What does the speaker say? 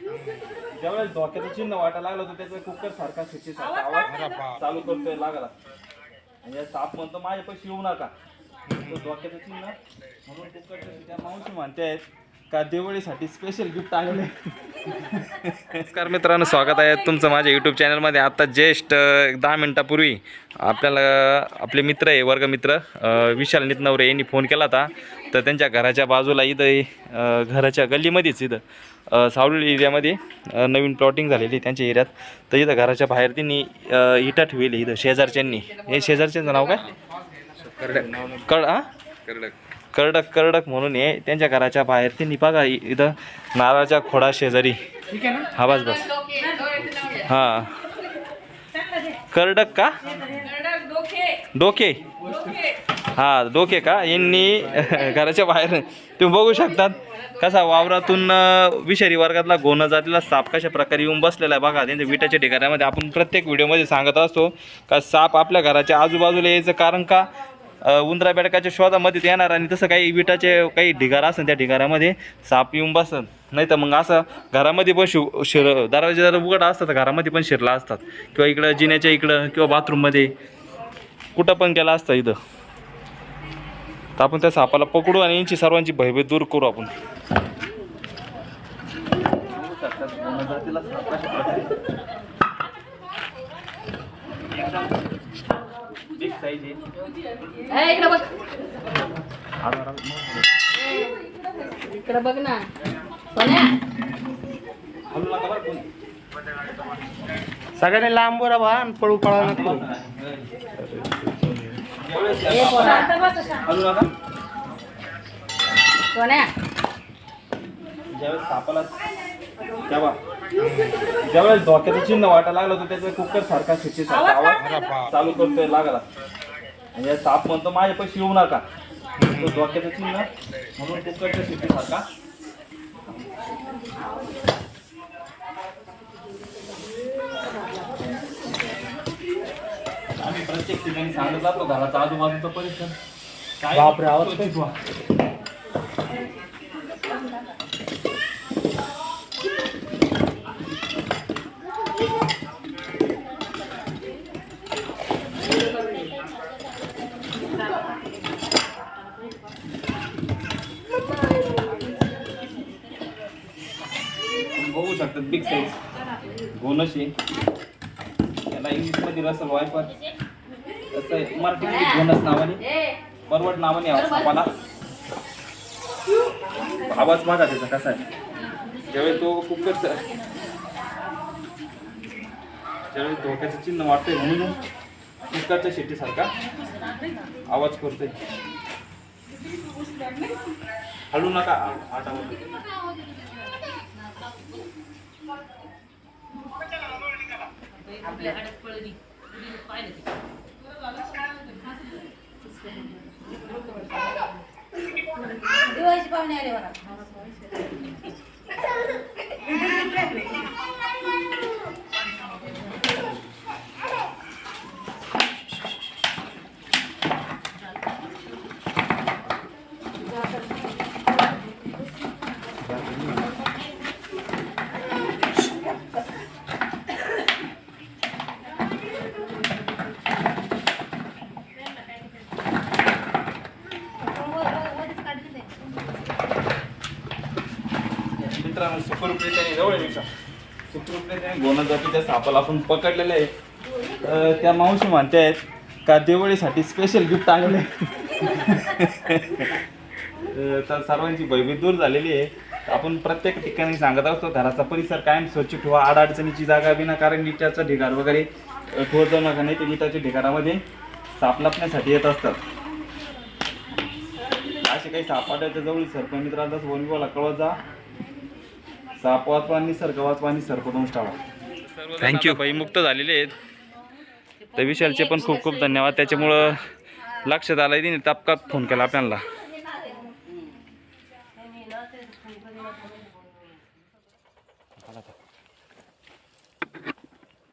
ज्यावेळेस धोक्याचं चिन्ह वाटायला लागलं होतं त्याचा कुकर सारखा शिट्टी सारखा आवाज चालू करतोय लागला. आणि या साप म्हणतो पैसे येऊ नका. तो धोक्याचं चिन्ह म्हणून कुकरच्या शिट्ट्या मावशी म्हणते आहेत का दिवाळीसाठी स्पेशल गिफ्ट आलेले नमस्कार मित्रांनो स्वागत आहे तुमचं माझ्या यूट्यूब चॅनलमध्ये आता जस्ट दहा मिनटापूर्वी आपल्याला आपले मित्र आहे वर्गमित्र विशाल नितनवरे यांनी फोन केला होता. तर त्यांच्या घराच्या बाजूला इथं घराच्या गल्लीमध्येच इथं अ, सावली एरियामध्ये नवीन प्लॉटिंग झालेली त्यांच्या एरियात. तर इथं घराच्या बाहेर त्यांनी इटा ठेवली इथं शेजारच्यांनी. हे शेजारच्यांचं नाव काय? कड हा? करडक. करडक म्हणून आहे त्यांच्या घराच्या बाहेर बघा इ- इथं नारळाच्या खोडा शेजारी. हा बस बस. हा. करडक का? डोके. हा डोके का? यांनी घराच्या बाहेर. तुम्ही बघू शकतात. कसा वावरातून विषारी वर्गातला गोण जातीला साप कशा प्रकारे येऊन बसलेला आहे बघा. त्यांच्या विटाच्या ठिकाणामध्ये आपण प्रत्येक व्हिडिओमध्ये सांगत असतो का साप आपल्या घराच्या आजूबाजूला यायचं कारण का? उंदरा बेडकाच्या शोधामध्ये येणार आणि तसं काही विटाचे काही ढिगार असेल त्या ढिगाऱ्यामध्ये साप येऊन बसन नाही तर मग असं घरामध्ये पण शिव शिर दरवाजे जर उघडा असतात तर घरामध्ये पण शिरला असतात. किंवा इकडं जिन्याच्या इकडं किंवा बाथरूममध्ये कुठं पण गेला असतं इथं. तर आपण त्या सापाला पकडू आणि यांची सर्वांची भयभीत दूर करू आपण. ए, इकडं बघ. इकडं बघ ना. सगळ्यांनी लांब बा आणि पळू पळा नको ए पोरा. सोन्या. ज्यावेळेस सापाला तेव्हा ज्यावेळेस धोक्याचं चिन्ह वाटायला लागलं होतं त्याचा कुकर सारखा शिट्टी सारखा आवाज चालू करतोय लागला. आणि या साप म्हणतो माझ्या पैसे येऊ नका. तो धोक्याचं चिन्ह म्हणून कुकरच्या शिट्टी सारखा आम्ही प्रत्येक ठिकाणी सांगत जातो घराचा आजूबाजूचा परिसर. काय बापरे, आवाज असतात बिग साईज गोनशी. याला इंग्लिशमध्ये रसल वायपर तसं आहे. मराठीमध्ये बोनस नावाने. परवड नावाने आवाज आवाज माझा त्याचा कसा आहे? ज्यावेळी तो कुकर ज्यावेळी धोक्याचं चिन्ह वाटतंय म्हणून कुकरच्या शेतीसारखा आवाज करतोय. हळू नका आटामध्ये. दिवाळीचे पाहुणे आले बघा. मित्रांनो सुखरूपरित्याने जवळ येऊ सुखरूपरित्याने गोना जातीच्या सापाला आपण पकडलेलं आहे. तर त्या मावशी म्हणते आहेत का दिवाळीसाठी स्पेशल गिफ्ट आणले आहे तर सर्वांची भयभीत दूर झालेली आहे. आपण प्रत्येक ठिकाणी सांगत असतो घराचा परिसर कायम स्वच्छ ठेवा अडचणीची जागा विनाकारण विटाचा ढिगार वगैरे अं, जाऊ नका नाही ते विटाच्या ढिगारामध्ये साप लपण्यासाठी येत असतात. असे काही सापाट्याच्या जवळ सरपंच मित्रांचा वन विभागाला कळवत जा साप वाचवा निसर्ग वाचवा आणि सरपंच टाळा थँक्यू मुक्त झालेले आहेत. तर विशालचे पण खूप खूप धन्यवाद. त्याच्यामुळं लक्षात आलं तिने तापकाप फोन केला आपल्याला.